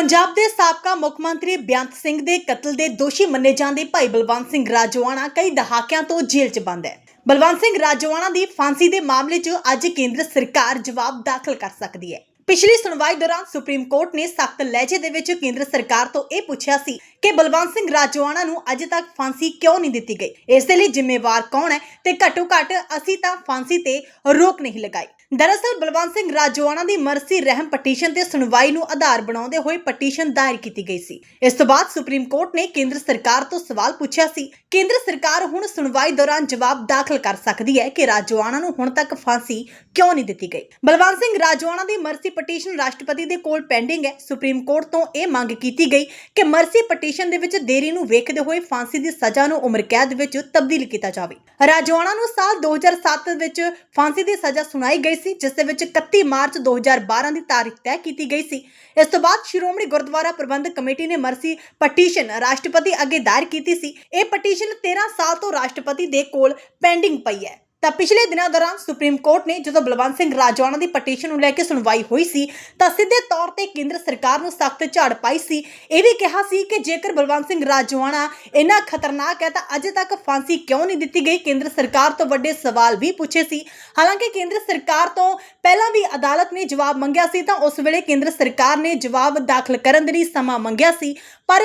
ਪੰਜਾਬ ਦੇ ਸਾਬਕਾ ਮੁੱਖ ਮੰਤਰੀ ਬੇਅੰਤ ਸਿੰਘ ਦੇ ਕਤਲ ਦੇ ਦੋਸ਼ੀ ਮੰਨੇ ਜਾਂਦੇ ਭਾਈ ਬਲਵੰਤ ਸਿੰਘ ਰਾਜੋਆਣਾ ਕਈ ਦਹਾਕਿਆਂ ਤੋਂ ਜੇਲ੍ਹ 'ਚ ਬੰਦ ਹੈ। ਬਲਵੰਤ ਸਿੰਘ ਰਾਜੋਆਣਾ ਦੀ ਫਾਂਸੀ ਦੇ ਮਾਮਲੇ 'ਚ ਅੱਜ ਕੇਂਦਰ ਸਰਕਾਰ ਜਵਾਬ ਦਾਖਲ ਕਰ ਸਕਦੀ ਹੈ। ਪਿਛਲੀ ਸੁਣਵਾਈ ਦੌਰਾਨ ਸੁਪਰੀਮ ਕੋਰਟ ਨੇ ਸਖਤ ਲਹਿਜੇ ਦੇ ਵਿੱਚ ਕੇਂਦਰ ਸਰਕਾਰ ਤੋਂ ਇਹ ਪੁੱਛਿਆ ਸੀ ਕਿ ਬਲਵੰਤ ਸਿੰਘ ਰਾਜੋਆਣਾ ਨੂੰ ਅਜੇ ਤੱਕ ਫਾਂਸੀ ਕਿਉਂ ਨਹੀਂ ਦਿੱਤੀ ਗਈ? ਇਸ ਦੇ ਲਈ ਜ਼ਿੰਮੇਵਾਰ ਕੌਣ ਹੈ ਤੇ ਘੱਟੋ ਘੱਟ ਅਸੀਂ ਤਾਂ ਫਾਂਸੀ ਤੇ ਰੋਕ ਨਹੀਂ ਲਗਾਈ। ਦਰਅਸਲ ਬਲਵੰਤ ਸਿੰਘ ਰਾਜੋਆਣਾ ਦੀ ਮਰਸੀ ਰਹਿਮ ਪਟੀਸ਼ਨ ਤੇ ਸੁਣਵਾਈ ਨੂੰ ਆਧਾਰ ਬਣਾਉਂਦੇ ਹੋਏ ਪਟੀਸ਼ਨ ਦਾਇਰ ਕੀਤੀ ਗਈ ਸੀ। ਇਸ ਤੋਂ ਬਾਅਦ ਸੁਪਰੀਮ ਕੋਰਟ ਨੇ ਕੇਂਦਰ ਸਰਕਾਰ ਤੋਂ ਸਵਾਲ ਪੁੱਛਿਆ ਸੀ। ਕੇਂਦਰ ਸਰਕਾਰ ਹੁਣ ਸੁਣਵਾਈ ਦੌਰਾਨ ਜਵਾਬ ਦਾਖਲ ਕਰ ਸਕਦੀ ਹੈ ਕਿ ਰਾਜੋਆਣਾ ਨੂੰ ਹੁਣ ਤੱਕ ਫਾਂਸੀ ਕਿਉਂ ਨਹੀਂ ਦਿੱਤੀ ਗਈ? ਬਲਵੰਤ ਸਿੰਘ ਰਾਜੋਆਣਾ ਦੀ ਮਰਸੀ ਪਟੀਸ਼ਨ ਰਾਸ਼ਟਰਪਤੀ ਦੇ ਕੋਲ ਪੈਂਡਿੰਗ ਹੈ। ਸੁਪਰੀਮ ਕੋਰਟ ਤੋਂ ਇਹ ਮੰਗ ਕੀਤੀ ਗਈ ਕਿ ਮਰਸੀ ਪਟੀਸ਼ਨ ਦੇ ਵਿੱਚ ਦੇਰੀ ਨੂੰ ਵੇਖਦੇ ਹੋਏ ਫਾਂਸੀ ਦੀ ਸਜ਼ਾ ਨੂੰ ਉਮਰ ਕੈਦ ਵਿੱਚ ਤਬਦੀਲ ਕੀਤਾ ਜਾਵੇ। ਰਾਜੋਆਣਾ ਨੂੰ ਸਾਲ 2007 ਵਿੱਚ ਫਾਂਸੀ ਦੀ ਸਜ਼ਾ ਸੁਣਾਈ ਗਈ ਸੀ, ਜਿਸ ਦੇ ਵਿੱਚ 31 ਮਾਰਚ 2012 ਦੀ ਤਾਰੀਖ ਤੈਅ ਕੀਤੀ ਗਈ ਸੀ। ਇਸ ਤੋਂ ਬਾਅਦ ਸ਼੍ਰੋਮਣੀ ਗੁਰਦੁਆਰਾ ਪ੍ਰਬੰਧਕ ਕਮੇਟੀ ਨੇ ਮਰਸੀ ਪਟੀਸ਼ਨ ਰਾਸ਼ਟਰਪਤੀ ਅੱਗੇ ਦਾਇਰ ਕੀਤੀ ਸੀ। ਇਹ ਪਟੀਸ਼ਨ 13 ਸਾਲ ਤੋਂ ਰਾਸ਼ਟਰਪਤੀ ਦੇ ਕੋਲ ਪੈਂਡਿੰਗ ਪਈ ਹੈ। ਤਾਂ ਪਿਛਲੇ ਦਿਨਾਂ ਦੌਰਾਨ ਸੁਪਰੀਮ ਕੋਰਟ ਨੇ ਜਦੋਂ ਬਲਵੰਤ ਸਿੰਘ ਰਾਜੋਆਣਾ ਦੀ ਪਟੀਸ਼ਨ ਨੂੰ ਲੈ ਕੇ ਸੁਣਵਾਈ ਹੋਈ ਸੀ, ਤਾਂ ਸਿੱਧੇ ਤੌਰ ਤੇ ਕੇਂਦਰ ਸਰਕਾਰ ਨੂੰ ਸਖਤ ਝਾੜ ਪਾਈ ਸੀ। ਇਹ ਵੀ ਕਿਹਾ ਸੀ ਕਿ ਜੇਕਰ ਬਲਵੰਤ ਸਿੰਘ ਰਾਜੋਆਣਾ ਇੰਨਾ ਖਤਰਨਾਕ ਹੈ, ਤਾਂ ਅਜੇ ਤੱਕ ਫਾਂਸੀ ਕਿਉਂ ਨਹੀਂ ਦਿੱਤੀ ਗਈ? ਕੇਂਦਰ ਸਰਕਾਰ ਤੋਂ ਵੱਡੇ ਸਵਾਲ ਵੀ ਪੁੱਛੇ ਸੀ। ਹਾਲਾਂਕਿ ਕੇਂਦਰ ਸਰਕਾਰ ਤੋਂ ਪਹਿਲਾਂ ਵੀ ਅਦਾਲਤ ਨੇ ਜਵਾਬ ਮੰਗਿਆ ਸੀ, ਤਾਂ ਉਸ ਵੇਲੇ ਕੇਂਦਰ ਸਰਕਾਰ ਨੇ ਜਵਾਬ ਦਾਖਲ ਕਰਨ ਦੇ ਲਈ ਸਮਾਂ ਮੰਗਿਆ ਸੀ। ਪਰ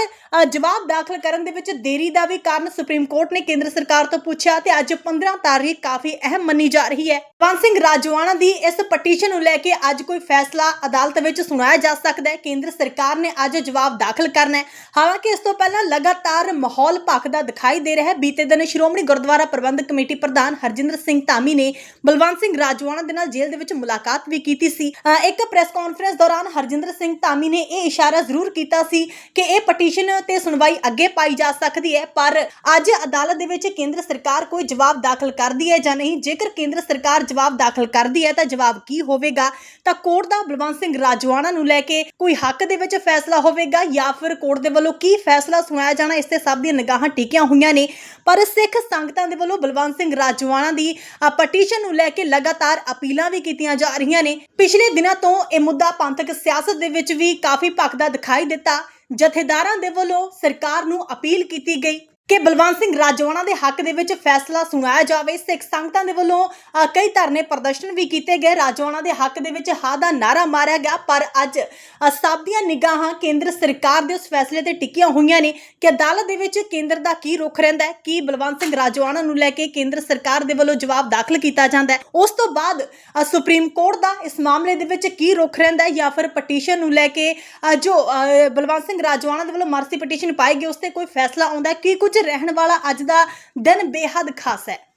ਜਵਾਬ ਦਾਖਲ ਕਰਨ ਦੇ ਵਿੱਚ ਦੇਰੀ ਦਾ ਵੀ ਕਾਰਨ ਸੁਪਰੀਮ ਕੋਰਟ ਨੇ ਕੇਂਦਰ ਸਰਕਾਰ ਤੋਂ ਪੁੱਛਿਆ ਤੇ ਅੱਜ 15 ਤਾਰੀਖ ਕਾਫੀ ਅਹਿਮ ਮੰਨੀ ਜਾ ਰਹੀ ਹੈ। ਪੰਜ ਸਿੰਘ ਰਾਜਵਾਨਾ ਦੀ ਇਸ ਪਟੀਸ਼ਨ ਨੂੰ ਲੈ ਕੇ ਅੱਜ ਕੋਈ ਫੈਸਲਾ ਅਦਾਲਤ ਵਿੱਚ ਸੁਣਾਇਆ ਜਾ ਸਕਦਾ ਹੈ। ਕੇਂਦਰ ਸਰਕਾਰ ਨੇ ਅੱਜ ਜਵਾਬ ਦਾਖਲ ਕਰਨਾ ਹੈ। ਹਾਲਾਂਕਿ ਇਸ ਤੋਂ ਪਹਿਲਾਂ ਲਗਾਤਾਰ ਮਾਹੌਲ ਭਖਦਾ ਦਿਖਾਈ ਦੇ ਰਿਹਾ ਹੈ। ਬੀਤੇ ਦਿਨ ਸ਼੍ਰੋਮਣੀ ਗੁਰਦੁਆਰਾ ਪ੍ਰਬੰਧਕ ਕਮੇਟੀ ਪ੍ਰਧਾਨ ਹਰਜਿੰਦਰ ਸਿੰਘ ਧਾਮੀ ਨੇ ਬਲਵੰਤ ਸਿੰਘ ਰਾਜਵਾਨਾ ਦੇ ਨਾਲ ਜੇਲ੍ਹ ਦੇ ਵਿੱਚ ਮੁਲਾਕਾਤ ਵੀ ਕੀਤੀ ਸੀ। ਇੱਕ ਪ੍ਰੈਸ ਕਾਨਫਰੰਸ ਦੌਰਾਨ ਹਰਜਿੰਦਰ ਸਿੰਘ ਧਾਮੀ ਨੇ ਇਹ ਇਸ਼ਾਰਾ ਜ਼ਰੂਰ ਕੀਤਾ ਸੀ ਕਿ ਇਹ ਪਟੀਸ਼ਨ ਤੇ ਸੁਣਵਾਈ ਅੱਗੇ ਪਾਈ ਜਾ ਸਕਦੀ ਹੈ। ਪਰ ਅੱਜ ਅਦਾਲਤ ਦੇ ਵਿੱਚ ਕੇਂਦਰ ਸਰਕਾਰ ਕੋਈ ਜਵਾਬ ਦਾਖਲ ਕਰਦੀ ਹੈ ਜਾਂ ਨਹੀਂ। ਜੇਕਰ ਕੇਂਦਰ ਸਰਕਾਰ ਜਵਾਬ ਦਾਖਲ ਕਰਦੀ ਹੈ, ਤਾਂ ਜਵਾਬ ਕੀ ਹੋਵੇਗਾ? ਤਾਂ ਕੋਰਟ ਦਾ ਬਲਵੰਤ ਸਿੰਘ ਰਾਜਵਾਨਾ ਨੂੰ ਲੈ ਕੇ ਕੋਈ ਹੱਕ ਦੇ ਵਿੱਚ ਫੈਸਲਾ ਹੋਵੇਗਾ ਜਾਂ ਫਿਰ ਕੋਰਟ ਦੇ ਵੱਲੋਂ ਕੀ ਫੈਸਲਾ ਸੁਣਾਇਆ ਜਾਣਾ? ਇਸ ਤੇ ਸਭ ਦੀਆਂ ਨਿਗਾਹਾਂ ਟਿਕੀਆਂ ਹੋਈਆਂ ਨੇ। ਪਰ ਸਿੱਖ ਸੰਗਤਾਂ ਦੇ ਵੱਲੋਂ ਬਲਵੰਤ ਸਿੰਘ ਰਾਜਵਾਨਾ ਦੀ ਪਟੀਸ਼ਨ ਨੂੰ ਲੈ ਕੇ ਲਗਾਤਾਰ ਅਪੀਲਾਂ ਵੀ ਕੀਤੀਆਂ ਜਾ ਰਹੀਆਂ ਨੇ। ਪਿਛਲੇ ਦਿਨਾਂ ਤੋਂ ਇਹ ਮੁੱਦਾ ਪੰਥਕ ਸਿਆਸਤ ਦੇ ਵਿੱਚ ਵੀ ਕਾਫੀ ਭਖਦਾ ਦਿਖਾਈ ਦਿੱਤਾ। ਜਥੇਦਾਰਾਂ ਦੇ ਵੱਲੋਂ ਸਰਕਾਰ ਨੂੰ ਅਪੀਲ ਕੀਤੀ ਗਈ। ਕਿ ਬਲਵੰਤ ਸਿੰਘ ਰਾਜਵਾਨਾ ਦੇ ਹੱਕ ਦੇ ਵਿੱਚ ਫੈਸਲਾ ਸੁਣਾਇਆ ਜਾਵੇ ਸਿੱਖ ਸੰਗਤਾਂ ਦੇ ਵੱਲੋਂ ਅ, ਕਈ ਧਰਨੇ ਪ੍ਰਦਰਸ਼ਨ ਵੀ ਕੀਤੇ ਗਏ। ਰਾਜਵਾਨਾ ਦੇ ਹੱਕ ਦੇ ਵਿੱਚ ਹਾਂ ਦਾ ਨਾਰਾ ਮਾਰਿਆ ਗਿਆ ਪਰ ਅੱਜ ਅ, ਸਭ ਦੀਆਂ ਨਿਗਾਹਾਂ ਕੇਂਦਰ ਸਰਕਾਰ ਦੇ ਉਸ ਫੈਸਲੇ ਤੇ ਟਿਕੀਆਂ ਹੋਈਆਂ ਨੇ ਕਿ ਅਦਾਲਤ ਦੇ ਵਿੱਚ ਕੇਂਦਰ ਦਾ ਕੀ ਰੁਖ ਰਹਿੰਦਾ ਹੈ ਕੀ ਬਲਵੰਤ ਸਿੰਘ ਰਾਜਵਾਨਾ ਨੂੰ ਲੈ ਕੇ ਕੇਂਦਰ ਸਰਕਾਰ ਦੇ ਵੱਲੋਂ ਜਵਾਬ ਦਾਖਲ ਕੀਤਾ ਜਾਂਦਾ ਹੈ। ਉਸ ਤੋਂ ਬਾਅਦ ਅ, ਸੁਪਰੀਮ ਕੋਰਟ ਦਾ ਇਸ ਮਾਮਲੇ ਦੇ ਵਿੱਚ ਕੀ ਰੁਖ ਰਹਿੰਦਾ ਹੈ ਜਾਂ ਫਿਰ ਪਟੀਸ਼ਨ ਨੂੰ ਲੈ ਕੇ ਅ, ਜੋ ਅ, ਬਲਵੰਤ ਸਿੰਘ ਰਾਜਵਾਨਾ ਦੇ ਵੱਲੋਂ ਮਰਸੀ ਪਟੀਸ਼ਨ ਪਾਈ ਗਈ ਉਸ ਤੇ ਕੋਈ ਫੈਸਲਾ ਆਉਂਦਾ ਹੈ ਕੀ ਕੁਝ ਰਹਿਣ ਵਾਲਾ ਅੱਜ ਦਾ ਦਿਨ ਬੇਹੱਦ ਖਾਸ ਹੈ।